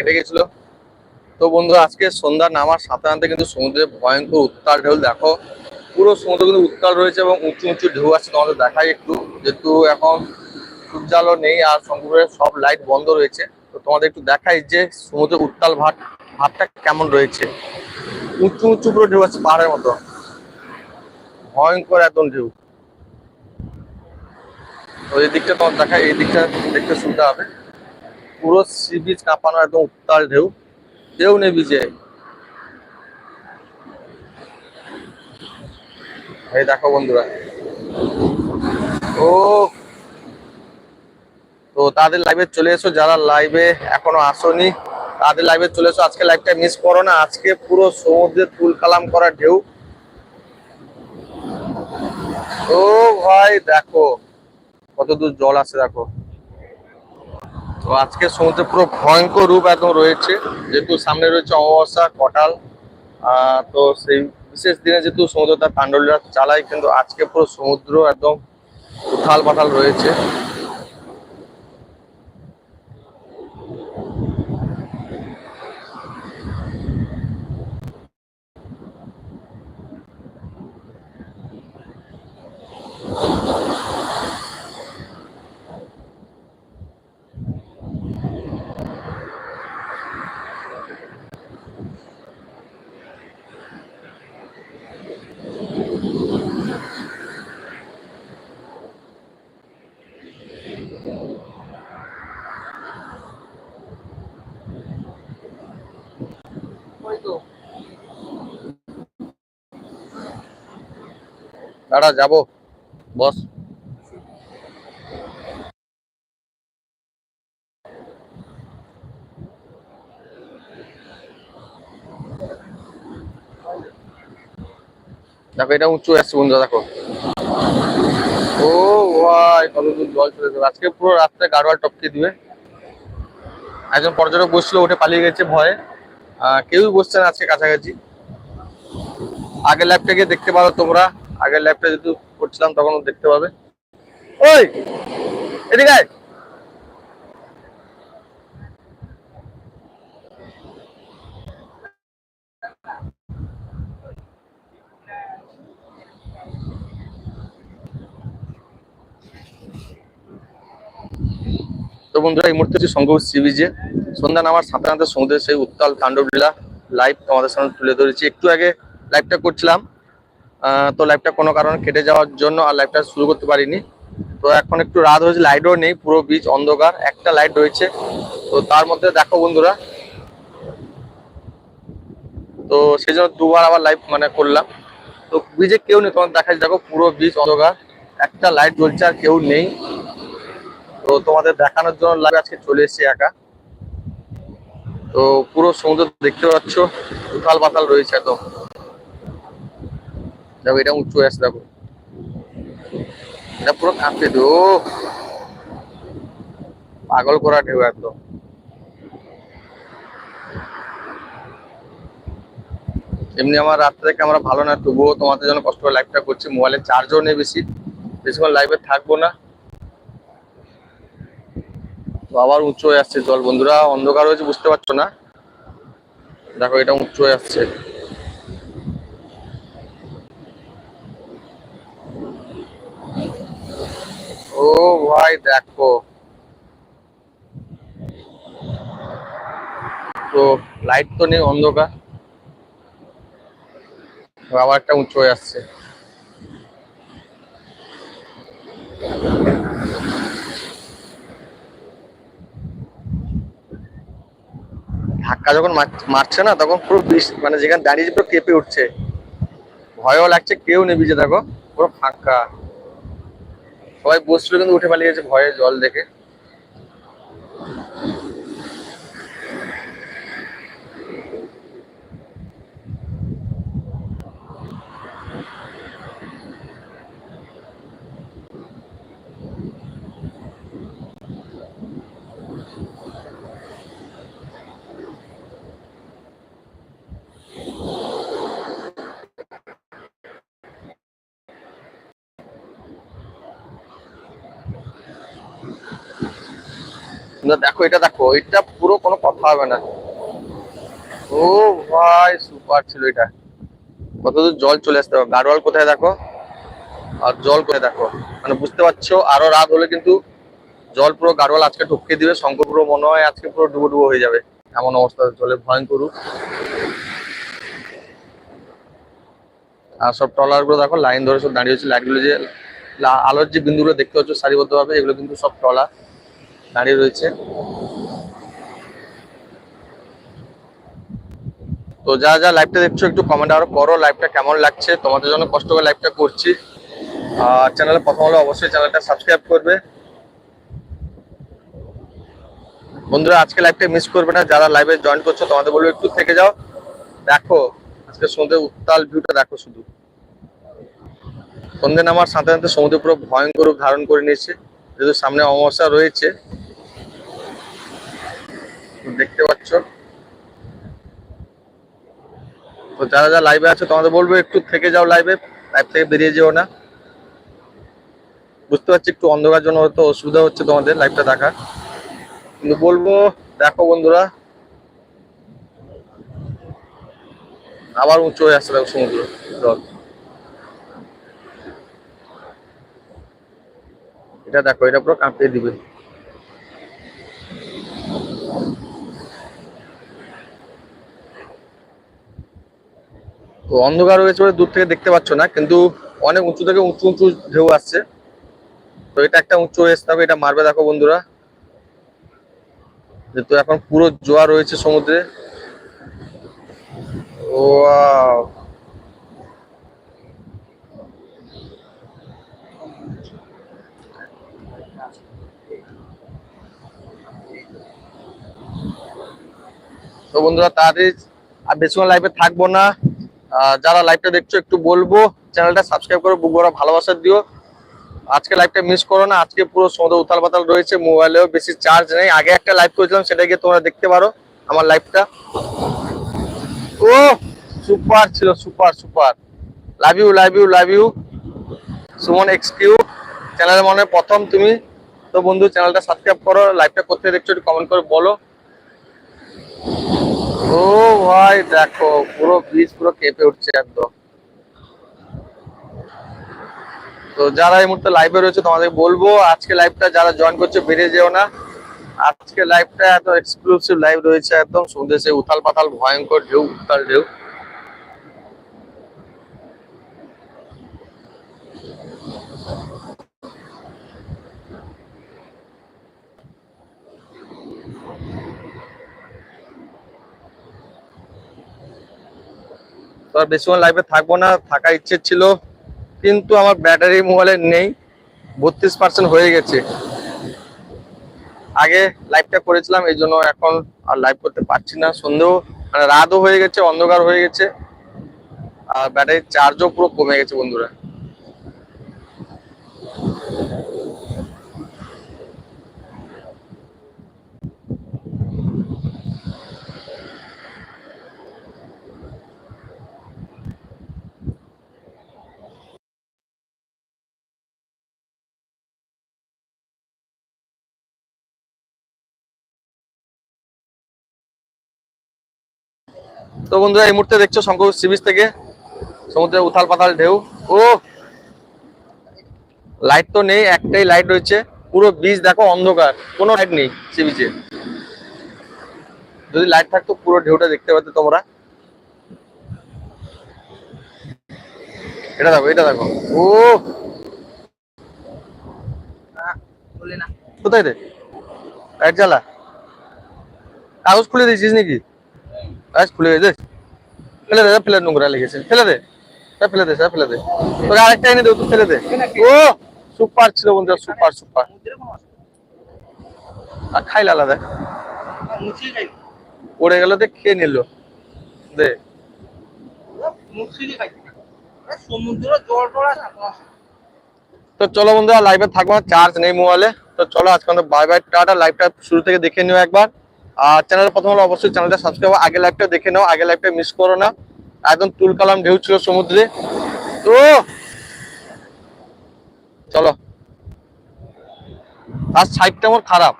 কেটে গেছিল। তো বন্ধু, আজকে সন্ধ্যা নামার সাথে সাথে কিন্তু সমুদ্রে ভয়ঙ্কর উত্তাল ঢেউ, দেখো। পুরো সমুদ্র কিন্তু উত্তাল রয়েছে এবং উঁচু উঁচু ঢেউ আছে, তোমাদের দেখাই একটু। যেহেতু এখন সূর্যালো নেই আর সমুদ্রের সব লাইট বন্ধ রয়েছে, তো তোমাদের একটু দেখাই যে সমুদ্রের উত্তাল ভাট ভাতটা কেমন রয়েছে। উঁচু উঁচু পুরো ঢেউ আছে, পাহাড়ের মতো। ভয়ঙ্কর একদম ঢেউ। তো দিকটা তোমার দেখাই, এই দিকটা দেখতে সুবিধা হবে। পুরো সি বিচ কাঁপানো একদম উত্তাল ঢেউ। ঢেউ নেই বিচে। দেখো বন্ধুরা। ও। তো তাদের লাইভে চলে এসো, যারা লাইভে এখনও আসোনি, তাদের লাইভে চলে এসো। আজকে লাইভটা মিস করো না, আজকে পুরো সমুদ্রে তুল কালাম করা ঢেউ। ও ভাই, দেখো কত দূর জল আছে দেখো। তো আজকে সমুদ্রে পুরো ভয়ঙ্কর রূপ একদম রয়েছে। যেহেতু সামনে রয়েছে অমাবস্যা, কটাল তো সেই বিশেষ দিনে যেহেতু সমুদ্র তার তাণ্ডলীরা চালায়, কিন্তু আজকে পুরো সমুদ্র একদম উথাল পাথাল রয়েছে। দাঁড়া যাব। বস। দেখো, এটা উঁচু আসছে বন্ধু দেখো। ও, ভাই, কতদূর জল চলে যাবে আজকে পুরো রাস্তায় গাড়োয়াল টপকে দিবে। একজন পর্যটক বসছিল, উঠে পালিয়ে গেছে ভয়ে। কেউই বসছে না আজকে কাছাকাছি। আগের গিয়ে দেখতে পারো তোমরা। আগের ল্যাবটা যেহেতু করছিলাম তখন দেখতে পাবে। ওই এদিকে। তো বন্ধুরা এই মুহূর্তে হচ্ছে শঙ্কর সি বিচে সন্ধ্যা নামার সাথে সাথে সমুদ্রের সেই উত্তাল তাণ্ডব লীলা লাইভ তোমাদের সামনে তুলে ধরেছি। একটু আগে লাইভটা করছিলাম তো লাইভটা কোনো কারণে কেটে যাওয়ার জন্য আর লাইভটা শুরু করতে পারিনি। তো এখন একটু রাত হয়েছে লাইটও নেই, পুরো বিচ অন্ধকার, একটা লাইট রয়েছে। তো তার মধ্যে দেখো বন্ধুরা। তো সেই জন্য দুবার আবার লাইভ মানে করলাম। তো বিচে কেউ নেই, তোমার দেখা দেখো পুরো বিচ অন্ধকার, একটা লাইট জ্বলছে আর কেউ নেই। তো তোমাদের দেখানোর জন্য লাইভ আজকে চলে এসেছি একা। তো পুরো সমুদ্র দেখতে পাচ্ছ উথাল পাতাল রয়েছে একদম। দেখো, এটা উঁচু হয়ে আছে, দেখো। এটা পুরো কাঁপতে দো পাগল করা ঢেউ একদম। এমনি আমার রাত্রে ক্যামেরা ভালো না, তবুও তোমাদের জন্য কষ্ট করে লাইভটা করছি। মোবাইলে চার্জও নেই বেশি। বেশিক্ষণ লাইভে থাকব না। তো আবার উঁচু হয়ে আসছে জল। বন্ধুরা, অন্ধকার হয়েছে, বুঝতে পারছ না? দেখো, এটা উঁচু হয়ে আসছে। ও ভাই, দেখো। তো লাইট তো নেই, অন্ধকার। আবার একটা উঁচু হয়ে আসছে। ধাক্কা যখন মার- মারছে না, তখন পুরো মানে যেখানে দাঁড়িয়ে পুরো কেঁপে উঠছে। ভয়ও লাগছে, কেউ নেই বিচে দেখো। পুরো ফাঁকা। সবাই বসছিল কিন্তু উঠে পালিয়ে গেছে ভয়ে জল দেখে। দেখো, এটা দেখো, এটা পুরো কোনো কথা হবে না। ও ভাই, সুপার ছিল এটা। কতদূর জল চলে আসতে হবে। গাড়োয়াল কোথায় দেখো? আর জল কোথায় দেখো? মানে বুঝতে পারছ, আরও রাত হলে কিন্তু জল পুরো গাড়োয়াল আজকে ঢুকিয়ে দিবে শঙ্কর পুরো মনে হয় আজকে পুরো ডুবো ডুবো হয়ে যাবে। এমন অবস্থা, জলে ভয়ঙ্কর। আর সব ট্রলারগুলো দেখো, লাইন ধরে সব দাঁড়িয়ে হচ্ছে লাইটগুলো যে আলোর যে বিন্দুগুলো দেখতে পাচ্ছ সারিবদ্ধ ভাবে এগুলো কিন্তু সব ট্রলার। দাঁড়িয়ে রয়েছে। তো যা যা লাইভটা দেখছ, একটু কমেন্ট আরও করো লাইভটা কেমন লাগছে। তোমাদের জন্য কষ্ট করে লাইভটা করছি। আর চ্যানেলে প্রথম হলে অবশ্যই চ্যানেলটা সাবস্ক্রাইব করবে। বন্ধুরা, আজকে লাইভটা মিস করবে না। যারা লাইভে জয়েন করছ, তোমাদের বলব একটু থেকে যাও। দেখো, আজকে সন্ধ্যে উত্তাল ভিউটা দেখো শুধু। সন্ধ্যে নামার সাথে সাথে সমুদ্র পুরো ভয়ঙ্কর রূপ ধারণ করে নিয়েছে। যেহেতু সামনে অমাবস্যা রয়েছে দেখতে পাচ্ছ। তো যারা যারা লাইভে আছে, তোমাদের বলব একটু থেকে যাও লাইভে লাইভ থেকে বেরিয়ে যেও না। বুঝতে পারছি একটু অন্ধকার জন্য হয়তো অসুবিধা হচ্ছে তোমাদের লাইভটা দেখা কিন্তু বলব, দেখো বন্ধুরা। আবার উঁচু হয়ে আসছে দেখো সমুদ্র, জল। এটা দেখো, এটা পুরো কাঁপিয়ে দিবে। তো অন্ধকার রয়েছে বলে দূর থেকে দেখতে পাচ্ছ না, কিন্তু অনেক উঁচু থেকে উঁচু উঁচু ঢেউ আসছে। তো এটা একটা উঁচু এস থাকবে এটা মারবে দেখো বন্ধুরা। যেহেতু এখন পুরো জোয়ার রয়েছে সমুদ্রে। ও তো বন্ধুরা, তাড়াতাড়ি আর বেশিক্ষণ লাইফে থাকব না। যারা লাইভটা দেখছ, একটু বলব চ্যানেলটা সাবস্ক্রাইব করো, বুক ভরা ভালোবাসা দিও। আজকে লাইভটা মিস করো না, আজকে পুরো সমুদ্র উতাল পাতাল রয়েছে, মোবাইলেও বেশি চার্জ নেই। আগে একটা লাইভ করেছিলাম, সেটা গিয়ে তোমরা দেখতে পারো আমার লাইভটা ও সুপার ছিল super super love you love you love you Suman Xq চ্যানেলের মনে প্রথম তুমি। তো বন্ধু চ্যানেলটা সাবস্ক্রাইব করো লাইভটা করতে দেখছ একটু কমেন্ট করে বলো। ভাই, দেখো, পুরো ব্রিজ পুরো কেঁপে উঠছে একদম। তো যারা এই মুহূর্তে লাইভে রয়েছে তোমাদের বলব, আজকে লাইভটা যারা জয়েন করছে বেড়ে যেও না। আজকে লাইভটা এত এক্সক্লুসিভ লাইভ রয়েছে একদম সন্ধ্যে সে উথাল পাতাল ভয়ঙ্কর ঢেউ, উত্তাল ঢেউ। আর বেশিক্ষণ লাইফে থাকব না, থাকার ইচ্ছে ছিল, কিন্তু আমার ব্যাটারি মোবাইলে নেই, বত্রিশ পার্সেন্ট হয়ে গেছে। আগে লাইভটা করেছিলাম, এই জন্য এখন আর লাইভ করতে পারছি না সন্দেহ মানে রাতও হয়ে গেছে, অন্ধকার হয়ে গেছে, আর ব্যাটারির চার্জও পুরো কমে গেছে বন্ধুরা। তো বন্ধুরা, এই মুহূর্তে দেখছ শঙ্কর সি বিচ থেকে। সমুদ্রের উথাল পাতাল ঢেউ। ও! লাইট তো নেই, একটাই লাইট রয়েছে। পুরো বিচ দেখো অন্ধকার, কোনো লাইট নেই সি বিচে যদি লাইট থাকতো, পুরো ঢেউটা দেখতে পাতে তোমরা। এটা দেখো এটা দেখো। ও! কোথায় রে? লাইট জ্বালা। কাগজ খুলে দিয়েছিস নাকি? কাগজ খুলে দে ফেলে দে ফেলে নোংরা লেগেছে। ফেলে দে ফেলে দে ফেলে দে। তোকে আরেকটা এনে দেবো তুই ফেলে দে। ও, সুপার ছিল বন্ধু সুপার সুপার। আর খাইল আলাদা। পড়ে গেল দে, খেয়ে নিল। দে। তো চলো বন্ধুরা লাইভে থাকব চার্জ নেই মোবাইলে তো চলো আজকে বাই বাই টাটা লাইভটা শুরু থেকে দেখে নিও একবার। আর চ্যানেলের প্রথম হলো অবশ্যই চ্যানেলটা সাবস্ক্রাইব আগে লাইভটা দেখে নাও, আগে লাইভটা মিস করো না। একদম তুল কালাম ঢেউ ছিল সমুদ্রে। তো চলো। আর সাইডটা আমার খারাপ।